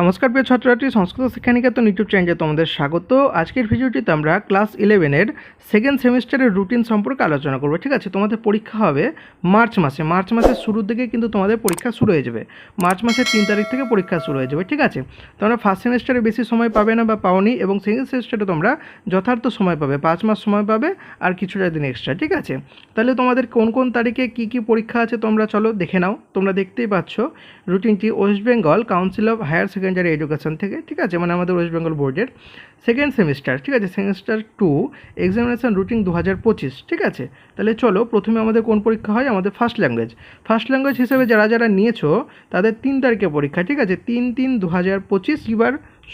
নমস্কার প্রিয় ছাত্রছাত্রী, সংস্কৃত শিক্ষানিকেতন ইউটিউব চ্যানেলে তোমাদের স্বাগত। আজকের ভিডিওটিতে আমরা ক্লাস ইলেভেনের সেকেন্ড সেমিস্টারের রুটিন সম্পর্কে আলোচনা করব। ঠিক আছে, তোমাদের পরীক্ষা হবে মার্চ মাসে। মার্চ মাসের শুরুর দিকে কিন্তু তোমাদের পরীক্ষা শুরু হয়ে যাবে। মার্চ মাসের তিন তারিখ থেকে পরীক্ষা শুরু হয়ে যাবে। ঠিক আছে, তোমরা ফার্স্ট সেমিস্টারে বেশি সময় পাবে না বা পাওনি এবং সেকেন্ড সেমিস্টারে তোমরা যথার্থ সময় পাবে। পাঁচ মাস সময় পাবে আর কিছুটা দিন এক্সট্রা ঠিক আছে, তাহলে তোমাদের কোন কোন তারিখে কি কি পরীক্ষা আছে তোমরা চলো দেখে নাও। তোমরা দেখতেই পাচ্ছ রুটিনটি West Bengal Council of Higher Secondary Education থেকে, ঠিক আছে? মানে আমাদের ওয়েস্ট বেঙ্গল বোর্ডের সেকেন্ড সেমিস্টার ঠিক আছে? সেমিস্টার টু এক্সামিনেশন রুটিন দু হাজার পঁচিশ, ঠিক আছে? তাহলে চলো, প্রথমে আমাদের কোন পরীক্ষা হয়? আমাদের ফার্স্ট ল্যাঙ্গুয়েজ ফার্স্ট ল্যাঙ্গুয়েজ হিসেবে যারা যারা নিয়েছো, তাদের তিন তারিখে পরীক্ষা, ঠিক আছে? তিন তিন দু হাজার পঁচিশ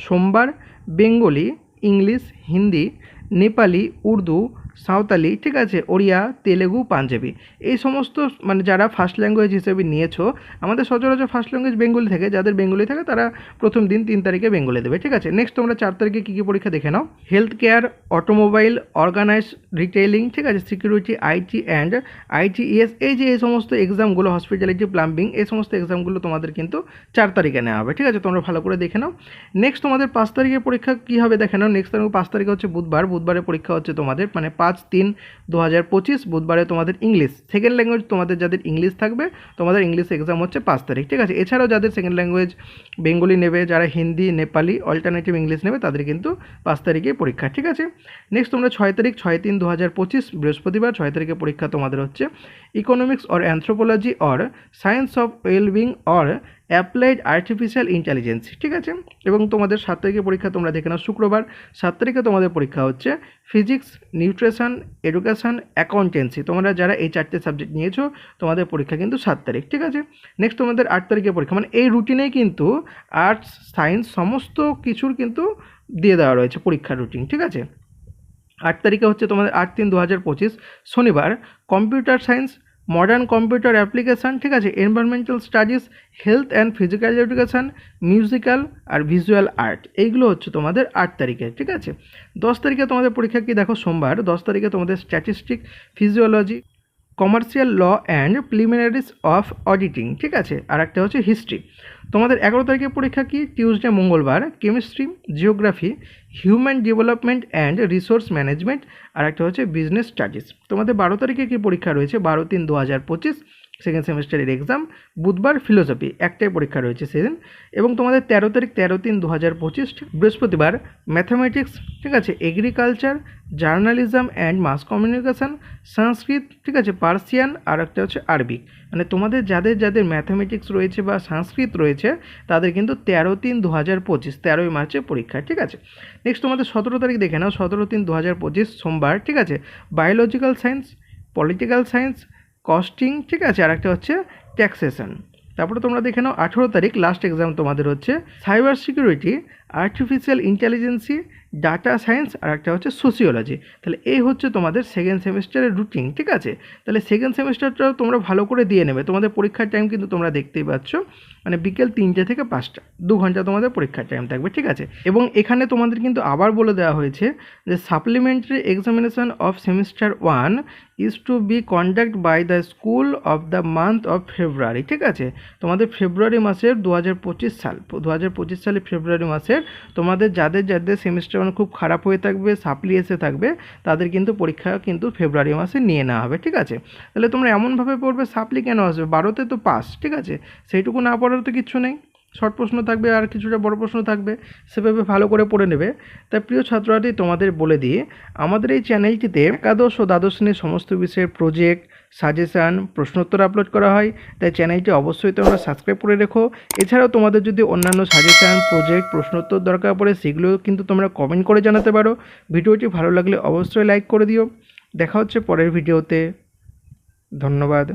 সোমবার, বেঙ্গলি, ইংলিশ, হিন্দি, নেপালি, উর্দু সাঁওতালি, ঠিক আছে, ওড়িয়া, তেলেগু, পাঞ্জাবি। এই সমস্ত মানে যারা ফার্স্ট ল্যাঙ্গুয়েজ হিসেবে নিয়েছো, আমাদের সচরাচর ফার্স্ট ল্যাঙ্গুয়েজ বেঙ্গলি থেকে, যাদের বেঙ্গলি থাকে তারা প্রথম দিন তিন তারিখে বেঙ্গলি দেবে, ঠিক আছে? নেক্সট তোমরা চার তারিখে কী কী পরীক্ষা দেখে নাও। Health care automobile organise retailing ঠিক আছে সিকিউরিটি আইটি অ্যান্ড আইটিএস এই যে এই সমস্ত এক্সামগুলো হসপিটালিটি প্লাম্বিং এই সমস্ত এক্সামগুলো তোমাদের কিন্তু চার তারিখে নেওয়া হবে, ঠিক আছে? তোমরা ভালো করে দেখে নাও। নেক্সট তোমাদের পাঁচ তারিখে পরীক্ষা কী হবে দেখে নাও। নেক্সট তারিখ পাঁচ তারিখে হচ্ছে বুধবার বুধবারে পরীক্ষা হচ্ছে তোমাদের মানে পাঁচ তিন দু হাজার পঁচিশ, বুধবারে তোমাদের ইংলিশ। সেকেন্ড ল্যাঙ্গুয়েজ তোমাদের যাদের ইংলিশ থাকবে, তোমাদের ইংলিশ এক্সাম হচ্ছে পাঁচ তারিখ, ঠিক আছে? এছাড়াও যাদের সেকেন্ড ল্যাঙ্গুয়েজ বেঙ্গলি নেবে, যারা হিন্দি, নেপালি অল্টারনেটিভ ইংলিশ নেবে, তাদের কিন্তু পাঁচ তারিখে পরীক্ষা, ঠিক আছে? নেক্সট তোমরা ছয় তারিখ, ছয় তিন দু হাজার পঁচিশ, বৃহস্পতিবার, ছয় তারিখে পরীক্ষা তোমাদের হচ্ছে economics or anthropology or science of wellbeing or applied artificial intelligence, ঠিক আছে? এবং তোমাদের সাত তারিখে পরীক্ষা তোমরা দেখে নাও, শুক্রবার। সাত তারিখে তোমাদের পরীক্ষা হচ্ছে ফিজিক্স, নিউট্রিশন, এডুকেশন, অ্যাকাউন্টেন্সি। তোমরা যারা এই চারটে সাবজেক্ট নিয়েছো, তোমাদের পরীক্ষা কিন্তু সাত তারিখ, ঠিক আছে? নেক্সট তোমাদের আট তারিখে পরীক্ষা। মানে এই রুটিনেই কিন্তু আর্টস, সায়েন্স সমস্ত কিছুর কিন্তু দিয়ে দেওয়া রয়েছে পরীক্ষার রুটিন, ঠিক আছে? আট তারিখে হচ্ছে তোমাদের আট তিন দু হাজার পঁচিশ শনিবার। Computer science modern computer application ঠিক আছে? Environmental studies health and physical education musical R visual art এইগুলো হচ্ছে তোমাদের আট তারিখে, ঠিক আছে? দশ তারিখে তোমাদের পরীক্ষা কি? দেখো সোমবার, দশ তারিখে তোমাদের statistic physiology commercial law and preliminaries of auditing ঠিক আছে? আর একটা হচ্ছে হিস্ট্রি তোমাদের এগারো তারিখের পরীক্ষা কি? টিউসডে মঙ্গলবার chemistry geography human development and resource management আর একটা হচ্ছে বিজনেস স্টাডিজ তোমাদের বারো তারিখে কি পরীক্ষা রয়েছে? বারো তিন দু হাজার পঁচিশ সেকেন্ড সেমিস্টারের এক্সাম বুধবার ফিলোসফি একটাই পরীক্ষা রয়েছে সেদিন। এবং তোমাদের তেরো তারিখ, তেরো তিন দু হাজার পঁচিশ, বৃহস্পতিবার ম্যাথামেটিক্স ঠিক আছে agriculture journalism and mass communication Sanskrit, ঠিক আছে পার্সিয়ান আর একটা হচ্ছে আরবিক মানে তোমাদের যাদের যাদের ম্যাথামেটিক্স রয়েছে বা সংস্কৃত রয়েছে, তাদের কিন্তু তেরো তিন দু হাজার পঁচিশ, তেরোই মার্চে পরীক্ষা, ঠিক আছে? নেক্সট তোমাদের সতেরো তারিখ দেখে নাও, সতেরো তিন দু হাজার পঁচিশ সোমবার, ঠিক আছে? Biological science political science costing ঠিক আছে? আর একটা হচ্ছে ট্যাক্সেশন তারপরে তোমরা দেখে নাও, আঠেরো তারিখ লাস্ট এক্সাম তোমাদের হচ্ছে cyber security artificial intelligence data science আর একটা হচ্ছে সোসিওলজি তাহলে এই হচ্ছে তোমাদের সেকেন্ড সেমিস্টারের রুটিন ঠিক আছে? তাহলে সেকেন্ড সেমিস্টারটাও তোমরা ভালো করে দিয়ে নেবে। তোমাদের পরীক্ষার টাইম কিন্তু তোমরা দেখতেই পাচ্ছ। মানে বিকেল তিনটে থেকে পাঁচটা, দু ঘণ্টা তোমাদের পরীক্ষার টাইম থাকবে, ঠিক আছে? এবং এখানে তোমাদের কিন্তু আবার বলে দেওয়া হয়েছে যে supplementary examination of semester one is to be conduct by the school of the month of February ঠিক আছে? তোমাদের ফেব্রুয়ারি মাসের দু হাজার পঁচিশ সাল, দু হাজার পঁচিশ সালে ফেব্রুয়ারি মাসের তোমাদের যাদের যাদের সেমিস্টার মানে খুব খারাপ হয়ে থাকবে সাপ্লি এসে থাকবে, তাদের কিন্তু পরীক্ষা কিন্তু ফেব্রুয়ারি মাসে নিয়ে নেওয়া হবে, ঠিক আছে? তাহলে তোমরা এমনভাবে পড়বে সাপ্লি কেন আসবে? বারোতে তো পাস ঠিক আছে? সেইটুকু না পড়ার তো কিছু নেই। শর্ট প্রশ্ন থাকবে আর কিছুটা বড় প্রশ্ন থাকবে, সেভাবে ভালো করে পড়ে নেবে। তাই প্রিয় ছাত্রছাত্রী, তোমাদের বলে দিয়ে আমাদের এই চ্যানেলটিতে একাদশ ও দ্বাদশ শ্রেণির সমস্ত বিষয়ের প্রজেক্ট সাজেশান প্রশ্নোত্তর আপলোড করা হয়। তাই চ্যানেলটি অবশ্যই তোমরা সাবস্ক্রাইব করে রেখো। এছাড়াও তোমাদের যদি অন্যান্য সাজেশান প্রজেক্ট প্রশ্নোত্তর দরকার পড়ে সেগুলোও কিন্তু তোমরা কমেন্ট করে জানাতে পারো। ভিডিওটি ভালো লাগলে অবশ্যই লাইক করে দিও। দেখা হচ্ছে পরের ভিডিওতে। ধন্যবাদ।